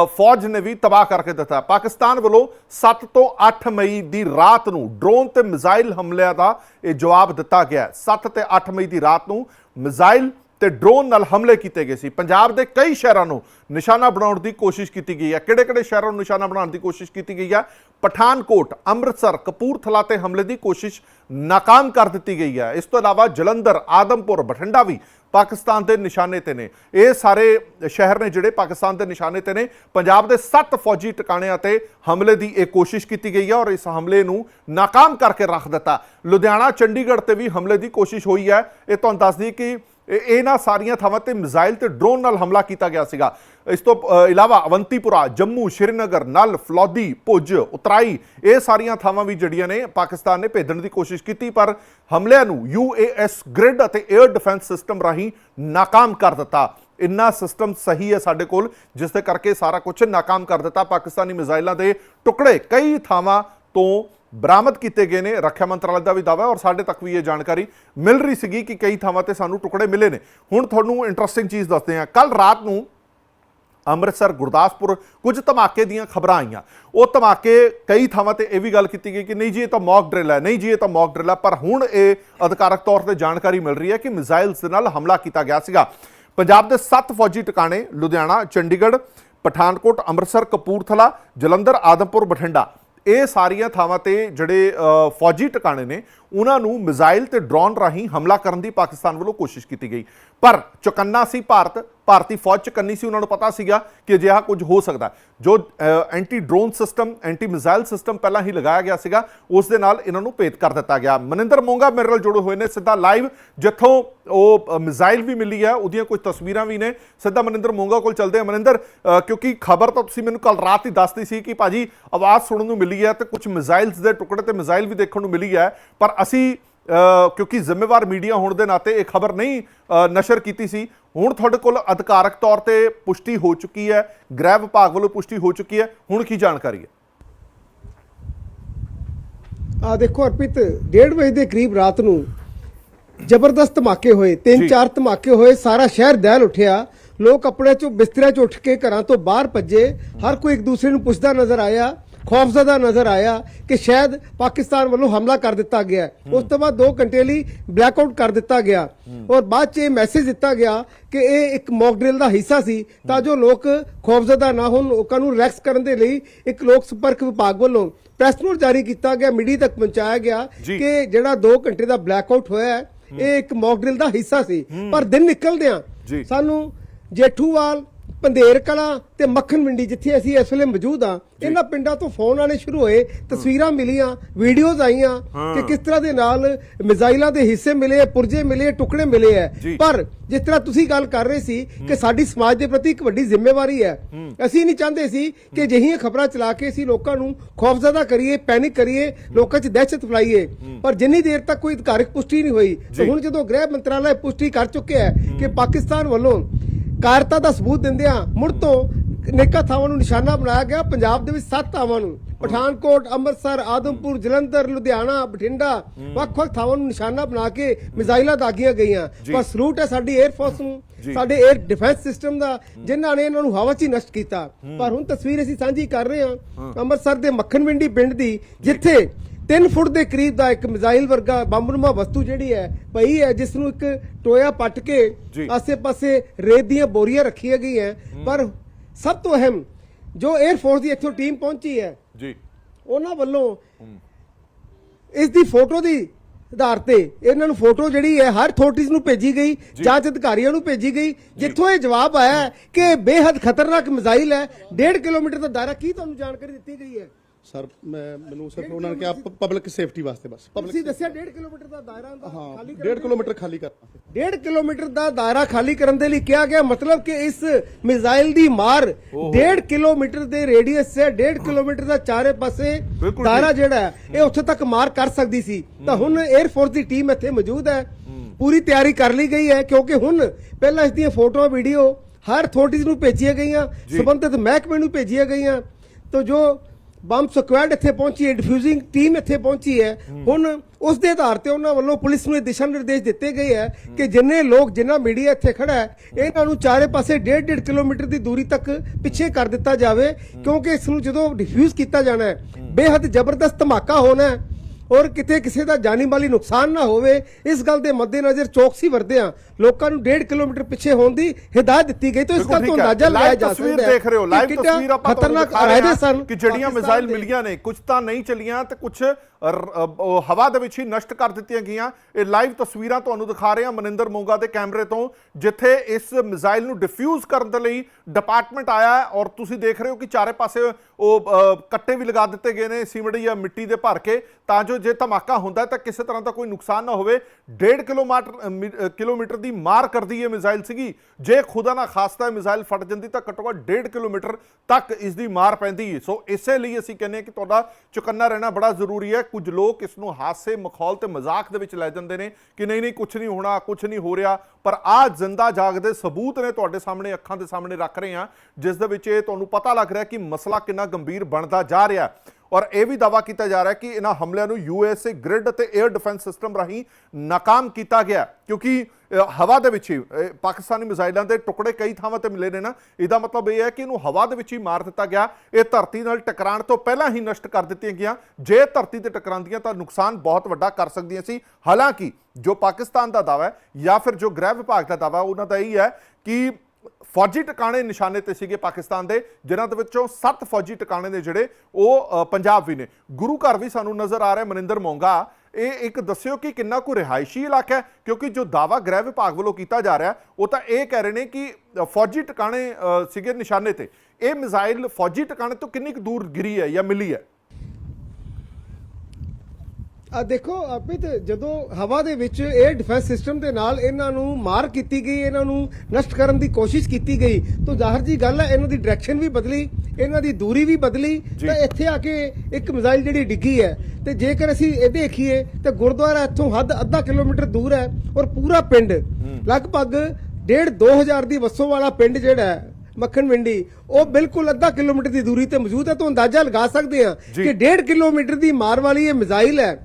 ਫੌਜ ਨੇ ਵੀ ਤਬਾਹ ਕਰਕੇ ਦਿੱਤਾ। ਪਾਕਿਸਤਾਨ ਵੱਲੋਂ 7 ਤੋਂ 8 ਮਈ ਦੀ ਰਾਤ ਨੂੰ ਡਰੋਨ ਤੇ ਮਿਜ਼ਾਈਲ ਹਮਲਿਆਂ ਦਾ ਇਹ ਜਵਾਬ ਦਿੱਤਾ ਗਿਆ ਹੈ। 7 ਤੇ 8 ਮਈ ਦੀ ਰਾਤ ਨੂੰ ਮਿਜ਼ਾਈਲ ਤੇ ਡਰੋਨ ਨਾਲ ਹਮਲੇ ਕੀਤੇ ਗਏ ਸੀ। ਪੰਜਾਬ ਦੇ ਕਈ ਸ਼ਹਿਰਾਂ ਨੂੰ ਨਿਸ਼ਾਨਾ ਬਣਾਉਣ ਦੀ ਕੋਸ਼ਿਸ਼ ਕੀਤੀ ਗਈ ਹੈ। ਕਿਹੜੇ-ਕਿਹੜੇ ਸ਼ਹਿਰਾਂ ਨੂੰ ਨਿਸ਼ਾਨਾ ਬਣਾਉਣ ਦੀ ਕੋਸ਼ਿਸ਼ ਕੀਤੀ ਗਈ ਹੈ? ਪਠਾਨਕੋਟ, ਅੰਮ੍ਰਿਤਸਰ, ਕਪੂਰਥਲਾ ਤੇ ਹਮਲੇ ਦੀ ਕੋਸ਼ਿਸ਼ ਨਾਕਾਮ ਕਰ ਦਿੱਤੀ ਗਈ ਹੈ। ਇਸ ਤੋਂ ਇਲਾਵਾ ਜਲੰਧਰ, ਆਦਮਪੁਰ, ਬਠਿੰਡਾ ਵੀ ਪਾਕਿਸਤਾਨ ਦੇ ਨਿਸ਼ਾਨੇ ਤੇ ਨੇ। ਇਹ ਸਾਰੇ ਸ਼ਹਿਰ ਨੇ ਜਿਹੜੇ ਪਾਕਿਸਤਾਨ ਦੇ ਨਿਸ਼ਾਨੇ ਤੇ ਨੇ, ਪੰਜਾਬ ਦੇ 7 ਫੌਜੀ ਟਿਕਾਣਿਆਂ ਤੇ ਹਮਲੇ ਦੀ ਇਹ ਕੋਸ਼ਿਸ਼ ਕੀਤੀ ਗਈ ਹੈ ਔਰ ਇਸ ਹਮਲੇ ਨੂੰ ਨਾਕਾਮ ਕਰਕੇ ਰੱਖ ਦਿੱਤਾ। ਲੁਧਿਆਣਾ, ਚੰਡੀਗੜ੍ਹ ਤੇ ਵੀ ਹਮਲੇ ਦੀ ਕੋਸ਼ਿਸ਼ ਹੋਈ ਹੈ। ਇਹ ਤੁਹਾਨੂੰ ਦੱਸ ਦਈਏ ਕਿ ਇਹਨਾਂ ਸਾਰੀਆਂ ਥਾਵਾਂ ਤੇ ਮਿਜ਼ਾਈਲ ਤੇ ਡਰੋਨ ਨਾਲ ਹਮਲਾ ਕੀਤਾ ਗਿਆ ਸੀਗਾ। ਇਸ ਤੋਂ ਅ, ਇਲਾਵਾ ਅਵੰਤੀਪੁਰਾ ਜੰਮੂ ਸ਼੍ਰੀਨਗਰ ਨਲ ਫਲੌਦੀ ਭੁਜ ਉਤਰਾਈ ਇਹ ਸਾਰੀਆਂ ਥਾਵਾਂ ਵੀ ਜਿਹੜੀਆਂ ਨੇ ਪਾਕਿਸਤਾਨ ਨੇ ਭੇਜਣ ਦੀ ਕੋਸ਼ਿਸ਼ ਕੀਤੀ ਪਰ ਹਮਲਿਆਂ ਨੂੰ ਯੂਏਐਸ ਗ੍ਰਿਡ ਅਤੇ 에ਅਰ ਡਿਫੈਂਸ ਸਿਸਟਮ ਰਾਹੀਂ ਨਾਕਾਮ ਕਰ ਦਿੱਤਾ। ਇੰਨਾ ਸਿਸਟਮ ਸਹੀ ਹੈ ਸਾਡੇ ਕੋਲ ਜਿਸ ਦੇ ਕਰਕੇ ਸਾਰਾ ਕੁਝ ਨਾਕਾਮ ਕਰ ਦਿੱਤਾ ਪਾਕਿਸਤਾਨੀ ਮਿਜ਼ਾਈਲਾਂ ਦੇ ਟੁਕੜੇ। ਕਈ ਥਾਵਾਂ ਤੋਂ ਬਰਾਮਦ ਕੀਤੇ ਗਏ ਨੇ, ਰੱਖਿਆ ਮੰਤਰਾਲੇ ਦਾ ਵੀ ਦਾਅਵਾ ਹੈ ਔਰ ਸਾਡੇ ਤੱਕ ਵੀ ਇਹ ਜਾਣਕਾਰੀ ਮਿਲ ਰਹੀ ਸੀਗੀ ਕਿ ਕਈ ਥਾਵਾਂ ਤੇ ਸਾਨੂੰ ਟੁਕੜੇ ਮਿਲੇ ਨੇ। ਹੁਣ ਤੁਹਾਨੂੰ ਇੰਟਰਸਟਿੰਗ ਚੀਜ਼ ਦੱਸਦੇ ਹਾਂ। ਕੱਲ ਰਾਤ ਨੂੰ ਅੰਮ੍ਰਿਤਸਰ, ਗੁਰਦਾਸਪੁਰ ਕੁਝ ਧਮਾਕੇ ਦੀਆਂ ਖਬਰਾਂ ਆਈਆਂ। ਉਹ ਧਮਾਕੇ ਕਈ ਥਾਵਾਂ ਤੇ ਇਹ ਵੀ ਗੱਲ ਕੀਤੀ ਗਈ ਕਿ ਨਹੀਂ ਜੀ, ਇਹ ਤਾਂ ਮੌਕ ਡਰਿਲ ਹੈ, ਨਹੀਂ ਜੀ, ਇਹ ਤਾਂ ਮੌਕ ਡਰਿਲ ਹੈ। ਪਰ ਹੁਣ ਇਹ ਅਧਿਕਾਰਕ ਤੌਰ ਤੇ ਜਾਣਕਾਰੀ ਮਿਲ ਰਹੀ ਹੈ ਕਿ ਮਿਜ਼ਾਈਲਸ ਦੇ ਨਾਲ ਹਮਲਾ ਕੀਤਾ ਗਿਆ ਸੀਗਾ। ਪੰਜਾਬ ਦੇ 7 ਫੌਜੀ ਟਿਕਾਣੇ, ਲੁਧਿਆਣਾ, ਚੰਡੀਗੜ੍ਹ, ਪਠਾਨਕੋਟ, ਅੰਮ੍ਰਿਤਸਰ, ਕਪੂਰਥਲਾ, ਜਲੰਧਰ, ਆਦਮਪੁਰ, ਬਠਿੰਡਾ। ਇਹ ਸਾਰੀਆਂ ਥਾਵਾਂ ਤੇ ਜਿਹੜੇ ਫੌਜੀ ਟਿਕਾਣੇ ਨੇ, ਉਹਨਾਂ ਨੂੰ ਮਿਜ਼ਾਈਲ ਤੇ ਡਰੋਨ ਰਾਹੀਂ ਹਮਲਾ ਕਰਨ ਦੀ ਪਾਕਿਸਤਾਨ ਵੱਲੋਂ ਕੋਸ਼ਿਸ਼ ਕੀਤੀ ਗਈ। ਪਰ ਚੁਕੰਨਾ ਸੀ ਭਾਰਤ ਭਾਰਤੀ ਫੌਜ 'ਚ ਕੰਨੀ ਸੀ ਉਹਨਾਂ ਨੂੰ ਪਤਾ ਸੀਗਾ ਕਿ ਅਜਿਹਾ ਕੁਝ ਹੋ ਸਕਦਾ ਜੋ anti drone system anti missile system ਪਹਿਲਾਂ ਹੀ ਲਗਾਇਆ ਗਿਆ ਸੀਗਾ ਉਸ ਦੇ ਨਾਲ ਇਹਨਾਂ ਨੂੰ ਭੇਤ ਕਰ ਦਿੱਤਾ ਗਿਆ। ਮਨਿੰਦਰ ਮੋਂਗਾ ਮੇਰੇ ਨਾਲ ਜੁੜੇ ਹੋਏ ਨੇ ਸਿੱਧਾ ਲਾਈਵ ਜਿੱਥੋਂ ਉਹ ਅ, ਮਿਜ਼ਾਈਲ ਵੀ ਮਿਲੀ ਹੈ ਉਹਦੀਆਂ ਕੁਝ ਤਸਵੀਰਾਂ ਵੀ ਨੇ। ਸਿੱਧਾ ਮਨਿੰਦਰ ਮੋਂਗਾ ਕੋਲ ਚੱਲਦੇ ਆ ਮਨਿੰਦਰ ਕਿਉਂਕਿ ਖਬਰ ਤਾਂ ਤੁਸੀਂ ਮੈਨੂੰ ਕੱਲ ਰਾਤ ਹੀ ਦੱਸਦੀ ਸੀ ਕਿ ਭਾਜੀ ਆਵਾਜ਼ ਸੁਣਨ ਨੂੰ ਮਿਲੀ ਹੈ ਤੇ ਕੁਝ ਮਿਜ਼ਾਈਲਸ ਦੇ ਟੁਕੜੇ ਤੇ ਮਿਜ਼ਾਈਲ ਵੀ ਦੇਖਣ ਨੂੰ ਮਿਲੀ ਹੈ। ਪਰ ਅਸੀਂ ਕਿਉਂਕਿ ਜ਼ਿੰਮੇਵਾਰ ਮੀਡੀਆ ਹੋਣ ਦੇ ਨਾਤੇ ਇਹ ਖਬਰ ਨਹੀਂ ਨਸ਼ਰ ਕੀਤੀ ਸੀ। ਹੁਣ ਤੁਹਾਡੇ ਕੋਲ ਅਧਿਕਾਰਕ ਤੌਰ ਤੇ ਪੁਸ਼ਟੀ ਹੋ ਚੁੱਕੀ ਹੈ ਗ੍ਰਹਿ ਵਿਭਾਗ ਵੱਲੋਂ ਪੁਸ਼ਟੀ ਹੋ ਚੁੱਕੀ ਹੈ। ਹੁਣ ਕੀ ਜਾਣਕਾਰੀ ਹੈ? ਆ ਦੇਖੋ ਅਰਪਿਤ 1:30 ਵਜੇ ਦੇ ਕਰੀਬ ਰਾਤ ਨੂੰ ਜ਼ਬਰਦਸਤ ਧਮਾਕੇ ਹੋਏ ਤਿੰਨ। ਚਾਰ ਧਮਾਕੇ ਹੋਏ ਸਾਰਾ ਸ਼ਹਿਰ ਦਹਿਲ ਉੱਠਿਆ। ਲੋਕ ਆਪਣੇ ਚੋਂ ਬਿਸਤਰਿਆਂ 'ਚ ਉੱਠ ਕੇ ਘਰਾਂ ਤੋਂ ਬਾਹਰ ਭੱਜੇ। ਹਰ ਕੋਈ ਇੱਕ ਦੂਸਰੇ ਨੂੰ ਪੁੱਛਦਾ ਨਜ਼ਰ ਆਇਆ। ਖੌਫਜ਼ਦਾ ਨਜ਼ਰ ਆਇਆ ਕਿ ਸ਼ਾਇਦ ਪਾਕਿਸਤਾਨ ਵੱਲੋਂ ਹਮਲਾ ਕਰ ਦਿੱਤਾ ਗਿਆ। ਉਸ ਤੋਂ ਬਾਅਦ 2 ਘੰਟੇ ਲਈ ਬਲੈਕਆਊਟ ਕਰ ਦਿੱਤਾ ਗਿਆ। ਔਰ ਬਾਅਦ ਚ ਇਹ ਮੈਸੇਜ ਦਿੱਤਾ ਗਿਆ ਕਿ ਇਹ ਇੱਕ ਮੌਕ ਡਰਿਲ ਦਾ ਹਿੱਸਾ ਸੀ ਤਾਂ ਜੋ ਲੋਕ ਖੌਫਜ਼ਦਾ ਨਾ ਹੋਣ ਲੋਕਾਂ ਨੂੰ ਰਿਲੈਕਸ ਕਰਨ ਦੇ ਲਈ ਇੱਕ ਲੋਕ ਸੰਪਰਕ ਵਿਭਾਗ ਵੱਲੋਂ ਪ੍ਰੈਸ ਨੋਟ ਜਾਰੀ ਕੀਤਾ ਗਿਆ ਮੀਡੀਆ ਤੱਕ ਪਹੁੰਚਾਇਆ ਗਿਆ। ਕਿ ਜਿਹੜਾ 2 ਘੰਟੇ ਦਾ ਬਲੈਕਆਊਟ ਹੋਇਆ ਹੈ, ਇਹ ਇੱਕ ਮੌਕ ਡਰਿਲ ਦਾ ਹਿੱਸਾ ਸੀ। ਪਰ ਦਿਨ ਨਿਕਲਦਿਆਂ। ਸਾਨੂੰ ਜੇਠੂਵਾਲ ਪੰਧੇਰ ਕਲਾਂ ਤੇ ਮੱਖਣ ਮੰਡੀ ਜਿੱਥੇ ਅਸੀਂ ਇਸ ਵੇਲੇ ਮੌਜੂਦ ਆ ਇਹਨਾਂ ਪਿੰਡਾਂ ਤੋਂ ਫੋਨ ਆਣੇ ਸ਼ੁਰੂ ਹੋਏ ਤਸਵੀਰਾਂ ਮਿਲੀਆਂ ਵੀਡੀਓਜ਼ ਆਈਆਂ ਕਿ ਕਿਸ ਤਰ੍ਹਾਂ ਦੇ ਨਾਲ ਮਿਜ਼ਾਈਲਾਂ ਦੇ ਹਿੱਸੇ ਮਿਲੇ ਪੁਰਜੇ ਮਿਲੇ ਟੁਕੜੇ ਮਿਲੇ ਐ। ਪਰ ਜਿਸ ਤਰ੍ਹਾਂ ਤੁਸੀਂ ਗੱਲ ਕਰ ਰਹੇ ਸੀ ਕਿ ਸਾਡੀ ਸਮਾਜ ਦੇ ਪ੍ਰਤੀ ਇੱਕ ਵੱਡੀ ਜ਼ਿੰਮੇਵਾਰੀ ਹੈ। ਅਸੀਂ ਨਹੀਂ ਚਾਹੁੰਦੇ ਸੀ ਕਿ ਅਜਿਹੀਆਂ ਖਬਰਾਂ ਚਲਾ ਕੇ ਅਸੀਂ ਲੋਕਾਂ ਨੂੰ ਖੌਫਜ਼ਦਾ ਕਰੀਏ ਪੈਨਿਕ ਕਰੀਏ ਲੋਕਾਂ 'ਚ ਦਹਿਸ਼ਤ ਫੈਲਾਈਏ। ਪਰ ਜਿੰਨੀ ਦੇਰ ਤੱਕ ਕੋਈ ਅਧਿਕਾਰਿਕ ਪੁਸ਼ਟੀ ਨਹੀਂ ਹੋਈ ਤੇ। ਹੁਣ ਜਦੋਂ ਗ੍ਰਹਿ ਮੰਤਰਾਲਾ ਪੁਸ਼ਟੀ ਕਰ ਚੁੱਕਿਆ ਹੈ। ਕਿ ਪਾਕਿਸਤਾਨ ਵੱਲੋਂ ਕਾਰਤਾ ਦਾ ਸਬੂਤ ਦਿੰਦਿਆਂ ਮੁੜ ਤੋਂ ਨੇਕਾ ਥਾਵਾਂ ਨੂੰ ਨਿਸ਼ਾਨਾ ਬਣਾਇਆ ਗਿਆ ਪੰਜਾਬ ਦੇ ਵਿੱਚ ਸੱਤ ਥਾਵਾਂ ਨੂੰ। ਪਠਾਨਕੋਟ ਅੰਮ੍ਰਿਤਸਰ ਆਦਮਪੁਰ ਜਲੰਧਰ ਲੁਧਿਆਣਾ ਬਠਿੰਡਾ ਵੱਖ-ਵੱਖ ਥਾਵਾਂ ਨੂੰ ਨਿਸ਼ਾਨਾ ਬਣਾ ਕੇ ਮਿਜ਼ਾਈਲਾਂ ਦਾਗੀਆਂ ਗਈਆਂ। ਪਰ ਸਲੂਟ ਹੈ ਸਾਡੀ 에ਅਰ ਫੋਰਸ ਨੂੰ। ਸਾਡੇ 에ਅਰ ਡਿਫੈਂਸ ਸਿਸਟਮ ਦਾ ਜਿਨ੍ਹਾਂ ਨੇ ਇਹਨਾਂ ਨੂੰ ਹਵਾ 'ਚ ਹੀ ਨਸ਼ਟ ਕੀਤਾ। ਪਰ ਹੁਣ ਤਸਵੀਰ ਅਸੀਂ ਸਾਂਝੀ ਕਰ ਰਹੇ ਹਾਂ। ਅੰਮ੍ਰਿਤਸਰ ਦੇ ਮੱਖਣਵਿੰਡੀ ਪਿੰਡ ਦੀ ਜਿੱਥੇ 3 ਫੁੱਟ ਦੇ ਕਰੀਬ ਦਾ ਇੱਕ ਮਿਜ਼ਾਈਲ ਵਰਗਾ ਬੰਬਨੁਮਾ ਵਸਤੂ ਜਿਹੜੀ ਹੈ ਪਈ ਹੈ ਜਿਸ ਨੂੰ ਇੱਕ ਟੋਇਆ ਪੱਟ ਕੇ। ਆਸੇ-ਪਾਸੇ ਰੇਤ ਦੀਆਂ ਬੋਰੀਆਂ ਰੱਖੀਆਂ ਗਈਆਂ ਪਰ ਸਭ ਤੋਂ ਅਹਿਮ ਜੋ 에ਅਰ ਫੋਰਸ ਦੀ ਇੱਥੋਂ ਟੀਮ ਪਹੁੰਚੀ ਹੈ ਜੀ। ਉਹਨਾਂ ਵੱਲੋਂ ਇਸ ਦੀ ਫੋਟੋ ਦੀ ਆਧਾਰ ਤੇ ਇਹਨਾਂ ਨੂੰ ਫੋਟੋ ਜਿਹੜੀ ਹੈ ਹਰ ਅਥਾਰਟੀਜ਼ ਨੂੰ ਭੇਜੀ ਗਈ ਜਾਂਚ ਅਧਿਕਾਰੀਆਂ ਨੂੰ ਭੇਜੀ ਗਈ। ਜਿੱਥੋਂ ਇਹ ਜਵਾਬ ਆਇਆ ਕਿ ਬੇਹੱਦ ਖਤਰਨਾਕ ਮਿਜ਼ਾਈਲ ਹੈ 1.5 ਕਿਲੋਮੀਟਰ ਦਾ ਦਾਇਰਾ ਕੀ ਤੁਹਾਨੂੰ ਜਾਣਕਾਰੀ ਦਿੱਤੀ ਗਈ ਹੈ? ਸਰ ਮੈਂ ਮੈਨੂੰ ਸਿਰਫ ਉਹਨਾਂ ਨੇ ਕਿਹਾ ਪਬਲਿਕ ਸੇਫਟੀ ਵਾਸਤੇ ਬਸ ਤੁਸੀਂ ਦੱਸਿਆ 1.5 ਕਿਲੋਮੀਟਰ ਦਾ ਦਾਇਰਾ ਹੁੰਦਾ ਹਾਂ ਖਾਲੀ 1.5 ਕਿਲੋਮੀਟਰ ਖਾਲੀ ਕਰਨਾ 1.5 ਕਿਲੋਮੀਟਰ ਦਾ ਦਾਇਰਾ ਖਾਲੀ ਕਰਨ ਦੇ ਲਈ ਕਿਹਾ ਗਿਆ ਮਤਲਬ ਕਿ ਇਸ ਮਿਜ਼ਾਈਲ ਦੀ ਮਾਰ 1.5 ਕਿਲੋਮੀਟਰ ਦੇ ਰੇਡੀਅਸ ਸੇ 1.5 ਕਿਲੋਮੀਟਰ ਦਾ ਚਾਰੇ ਪਾਸੇ ਦਾਇਰਾ ਜਿਹੜਾ ਹੈ ਇਹ ਉੱਥੇ ਤੱਕ ਮਾਰ ਕਰ ਸਕਦੀ ਸੀ। ਤਾਂ ਹੁਣ 에ਅਰ ਫੋਰਸ ਦੀ ਟੀਮ ਇੱਥੇ ਮੌਜੂਦ ਹੈ। ਪੂਰੀ ਤਿਆਰੀ ਕਰ ਲਈ ਗਈ ਹੈ ਕਿਉਂਕਿ ਹੁਣ ਪਹਿਲਾਂ ਇਸ ਦੀਆਂ ਫੋਟੋਆਂ ਵੀਡੀਓ ਹਰ ਅਥਾਰਟੀਜ਼ ਨੂੰ ਭੇਜੀਆਂ ਗਈਆਂ ਸਬੰਧਿਤ ਮਹਿਕਮੇ ਨੂੰ ਭੇਜੀਆਂ ਗਈਆਂ। ਤਾਂ ਜੋ ਬੰਬ ਸਕੁਐਡ ਇੱਥੇ ਪਹੁੰਚੀ ਹੈ ਡਿਫਿਊਜ਼ਿੰਗ ਟੀਮ ਇੱਥੇ ਪਹੁੰਚੀ ਹੈ। ਹੁਣ ਉਸ ਦੇ ਆਧਾਰ ਤੇ ਉਹਨਾਂ ਵੱਲੋਂ ਪੁਲਿਸ ਨੂੰ ਦਿਸ਼ਾ ਨਿਰਦੇਸ਼ ਦਿੱਤੇ ਗਏ ਹੈ ਕਿ ਜਿੰਨੇ ਲੋਕ ਜਿੰਨਾ ਮੀਡੀਆ ਇੱਥੇ ਖੜਾ ਹੈ ਇਹਨਾਂ ਨੂੰ ਚਾਰੇ ਪਾਸੇ 1.5 ਕਿਲੋਮੀਟਰ ਦੀ ਦੂਰੀ ਤੱਕ ਪਿੱਛੇ ਕਰ ਦਿੱਤਾ ਜਾਵੇ ਕਿਉਂਕਿ ਇਸ ਨੂੰ ਜਦੋਂ ਡਿਫਿਊਜ਼ ਕੀਤਾ ਜਾਣਾ ਹੈ। ਬੇਹੱਦ ਜ਼ਬਰਦਸਤ ਧਮਾਕਾ ਹੋਣਾ ਹੈ। ਔਰ ਕਿਤੇ ਕਿਸੇ ਦਾ ਜਾਨੀ ਮਾਲੀ ਨੁਕਸਾਨ ਨਾ ਹੋਵੇ ਇਸ ਗੱਲ ਦੇ ਮੱਦੇਨਜ਼ਰ ਚੌਕਸੀ ਵਰਦਿਆਂ ਲੋਕਾਂ ਨੂੰ 1.5 ਕਿਲੋਮੀਟਰ ਪਿੱਛੇ ਹੋਣ ਦੀ ਹਦਾਇਤ ਦਿੱਤੀ ਗਈ ਤਾਂ ਇਸ ਗੱਲ ਤੋਂ। ਅੰਦਾਜ਼ਾ Live ਜਾ ਤਸਵੀਰ ਸਕਦਾ ਹੈ ਦੇਖ ਰਹੇ ਹੋ ਲਾਈਵ ਤਸਵੀਰ ਆਪਾਂ ਤੁਹਾਨੂੰ ਖਤਰਨਾਕ ਦਿਖਾ ਰਹੇ ਇਰਾਦੇ ਹਾਂ ਸਨ ਕਿ ਜਿਹੜੀਆਂ ਮਿਜ਼ਾਈਲ ਦੇ। ਮਿਲੀਆਂ ਨੇ ਕੁਝ ਤਾਂ ਨਹੀਂ ਚੱਲੀਆਂ ਤੇ ਕੁਝ ਹਵਾ ਦੇ ਵਿੱਚ ਹੀ ਨਸ਼ਟ ਕਰ ਦਿੱਤੀਆਂ ਗਈਆਂ। ਇਹ ਲਾਈਵ ਤਸਵੀਰਾਂ ਤੁਹਾਨੂੰ ਦਿਖਾ ਰਹੇ ਹਾਂ ਮਨਿੰਦਰ ਮੋਗਾ ਦੇ ਕੈਮਰੇ ਤੋਂ ਜਿੱਥੇ ਇਸ ਮਿਜ਼ਾਈਲ ਨੂੰ ਡਿਫਿਊਜ਼ ਕਰਨ ਦੇ ਲਈ ਡਿਪਾਰਟਮੈਂਟ ਆਇਆ ਔਰ ਤੁਸੀਂ ਦੇਖ ਰਹੇ ਹੋ ਕਿ ਚਾਰੇ ਪਾਸੇ ਉਹ ਕੱਟੇ ਵੀ ਲਗਾ ਦਿੱਤੇ ਗਏ ਨੇ ਸੀਮਿੰਟ ਜਾਂ ਮਿੱਟੀ ਦੇ ਭਰ ਕੇ। ਤਾਂ ਜੋ ਜੇ ਧਮਾਕਾ ਹੁੰਦਾ ਤਾਂ ਕਿਸੇ ਤਰ੍ਹਾਂ ਦਾ ਕੋਈ ਨੁਕਸਾਨ ਨਾ ਹੋਵੇ। 1.5 ਕਿਲੋਮੀਟਰ ਅ, ਮੀ- ਕਿਲੋਮੀਟਰ ਦੀ ਮਾਰ ਕਰਦੀ ਇਹ ਮਿਜ਼ਾਈਲ ਸੀਗੀ। ਜੇ ਖੁਦਾ ਨਾ ਖਾਸਤਾ ਇਹ ਮਿਜ਼ਾਈਲ ਫਟ ਜਾਂਦੀ ਤਾਂ ਘੱਟੋ ਘੱਟ 1.5 ਕਿਲੋਮੀਟਰ ਤੱਕ ਇਸ ਦੀ ਮਾਰ ਪੈਂਦੀ। ਹੈ ਸੋ ਇਸੇ ਲਈ ਅਸੀਂ ਕਹਿੰਦੇ ਹਾਂ ਕਿ ਤੁਹਾਡਾ ਚੁਕੰਨਾ ਰਹਿਣਾ ਬੜਾ ਜ਼ਰੂਰੀ ਹੈ। ਕੁਝ ਲੋਕ ਇਸ ਨੂੰ ਹਾਸੇ, ਮਖੌਲ ਤੇ ਮਜ਼ਾਕ ਦੇ ਵਿੱਚ ਲੈ ਜਾਂਦੇ ਨੇ ਕਿ ਨਹੀਂ ਨਹੀਂ ਕੁਝ ਨਹੀਂ ਹੋਣਾ ਕੁਝ ਨਹੀਂ ਹੋ ਰਿਹਾ। ਪਰ ਆ ਜ਼ਿੰਦਾ ਜਾਗਦੇ ਸਬੂਤ ਨੇ ਤੁਹਾਡੇ ਸਾਹਮਣੇ, ਅੱਖਾਂ ਦੇ ਸਾਹਮਣੇ ਰੱਖ ਰਹੇ ਹਾਂ, ਜਿਸ ਦੇ ਵਿੱਚ ਇਹ ਤੁਹਾਨੂੰ ਪਤਾ ਲੱਗ ਰਿਹਾ ਕਿ ਮਸਲਾ ਕਿੰਨਾ ਗੰਭੀਰ ਬਣਦਾ ਜਾ ਰਿਹਾ। ਔਰ ਇਹ ਵੀ ਦਾਵਾ ਕੀਤਾ ਜਾ ਰਿਹਾ ਕਿ ਇਹਨਾਂ ਹਮਲਿਆਂ ਨੂੰ ਯੂਐਸਏ ਗ੍ਰਿਡ ਅਤੇ 에ਅਰ ਡਿਫੈਂਸ ਸਿਸਟਮ ਰਾਹੀਂ ਨਾਕਾਮ ਕੀਤਾ ਗਿਆ ਕਿਉਂਕਿ ਹਵਾ ਦੇ ਵਿੱਚ ਹੀ ਪਾਕਿਸਤਾਨੀ ਮਿਜ਼ਾਈਲਾਂ ਦੇ ਟੁਕੜੇ ਕਈ ਥਾਵਾਂ ਤੇ ਮਿਲੇ ਨੇ ਨਾ, ਇਹਦਾ ਮਤਲਬ ਇਹ ਹੈ ਕਿ ਇਹਨੂੰ ਹਵਾ ਦੇ ਵਿੱਚ ਹੀ ਮਾਰ ਦਿੱਤਾ ਗਿਆ। ਇਹ ਧਰਤੀ ਨਾਲ ਟਕਰਾਉਣ ਤੋਂ ਪਹਿਲਾਂ ਹੀ ਨਸ਼ਟ ਕਰ ਦਿੱਤੀਆਂ ਗਈਆਂ। ਜੇ ਧਰਤੀ ਤੇ ਟਕਰਾਉਂਦੀਆਂ ਤਾਂ ਨੁਕਸਾਨ ਬਹੁਤ ਵੱਡਾ ਕਰ ਸਕਦੀਆਂ ਸੀ। ਹਾਲਾਂਕਿ, ਜੋ ਪਾਕਿਸਤਾਨ ਦਾ ਦਾਵਾ ਹੈ ਜਾਂ ਫਿਰ ਜੋ ਗ੍ਰਹਿ ਵਿਭਾਗ ਦਾ ਦਾਵਾ ਉਹਨਾਂ ਦਾ ਇਹ ਹੈ ਕਿ ਫੌਜੀ ਟਿਕਾਣੇ ਨਿਸ਼ਾਨੇ ਤੇ ਸੀਗੇ ਪਾਕਿਸਤਾਨ ਦੇ, ਜਿਨ੍ਹਾਂ ਦੇ ਵਿੱਚੋਂ 7 ਫੌਜੀ ਟਿਕਾਣੇ ਨੇ ਜਿਹੜੇ, ਉਹ ਪੰਜਾਬ ਵੀ ਨੇ। ਗੁਰੂ ਘਰ ਵੀ ਸਾਨੂੰ ਨਜ਼ਰ ਆ ਰਿਹਾ, ਮਨਿੰਦਰ ਮੋਂਗਾ। ਇਹ ਇੱਕ ਦੱਸਿਓ ਕਿ ਕਿੰਨਾ ਕੁ ਰਿਹਾਇਸ਼ੀ ਇਲਾਕਾ ਹੈ, ਕਿਉਂਕਿ ਜੋ ਦਾਵਾ ਗ੍ਰਹਿ ਵਿਭਾਗ ਵੱਲੋਂ ਕੀਤਾ ਜਾ ਰਿਹਾ, ਉਹ ਤਾਂ ਇਹ ਕਹਿ ਰਹੇ ਨੇ ਕਿ ਫੌਜੀ ਟਿਕਾਣੇ ਸੀਗੇ ਨਿਸ਼ਾਨੇ ਤੇ। ਇਹ ਮਿਜ਼ਾਈਲ ਫੌਜੀ ਟਿਕਾਣੇ ਤੋਂ ਕਿੰਨੀ ਕੁ ਦੂਰ ਗਿਰੀ ਹੈ ਜਾਂ ਮਿਲੀ ਹੈ? ਆ ਦੇਖੋ ਅਰਪਿਤ ਜਦੋਂ ਹਵਾ ਦੇ ਵਿੱਚ 에ਅਰ ਡਿਫੈਂਸ ਸਿਸਟਮ ਦੇ ਨਾਲ ਇਹਨਾਂ ਨੂੰ ਮਾਰ ਕੀਤੀ ਗਈ ਇਹਨਾਂ ਨੂੰ ਨਸ਼ਟ ਕਰਨ ਦੀ ਕੋਸ਼ਿਸ਼ ਕੀਤੀ ਗਈ ਤਾਂ ਜ਼ਾਹਰ ਜੀ ਗੱਲ ਹੈ ਇਹਨਾਂ ਦੀ ਡਾਇਰੈਕਸ਼ਨ ਵੀ ਬਦਲੀ ਇਹਨਾਂ ਦੀ ਦੂਰੀ ਵੀ ਬਦਲੀ। ਤਾਂ ਇੱਥੇ ਆ ਕੇ ਇੱਕ ਮਿਜ਼ਾਈਲ ਜਿਹੜੀ ਡਿੱਗੀ ਹੈ ਤੇ ਜੇਕਰ ਅਸੀਂ ਇਹ ਦੇਖੀਏ ਤਾਂ ਗੁਰਦੁਆਰਾ ਇੱਥੋਂ ਹੱਦ ਅੱਧਾ ਕਿਲੋਮੀਟਰ ਦੂਰ ਹੈ ਔਰ ਪੂਰਾ ਪਿੰਡ ਲਗਭਗ 1.5 2000 ਦੀ ਵਸੋਂ ਵਾਲਾ ਪਿੰਡ ਜਿਹੜਾ ਹੈ ਮੱਖਣ ਮੰਡੀ ਉਹ ਬਿਲਕੁਲ ਅੱਧਾ ਕਿਲੋਮੀਟਰ ਦੀ ਦੂਰੀ ਤੇ ਮੌਜੂਦ ਹੈ ਤੋਂ ਅੰਦਾਜ਼ਾ ਲਗਾ ਸਕਦੇ ਹਾਂ। ਕਿ 1.5 ਕਿਲੋਮੀਟਰ ਦੀ ਮਾਰ ਵਾਲੀ ਇਹ ਮਿਜ਼ਾਈਲ ਹੈ।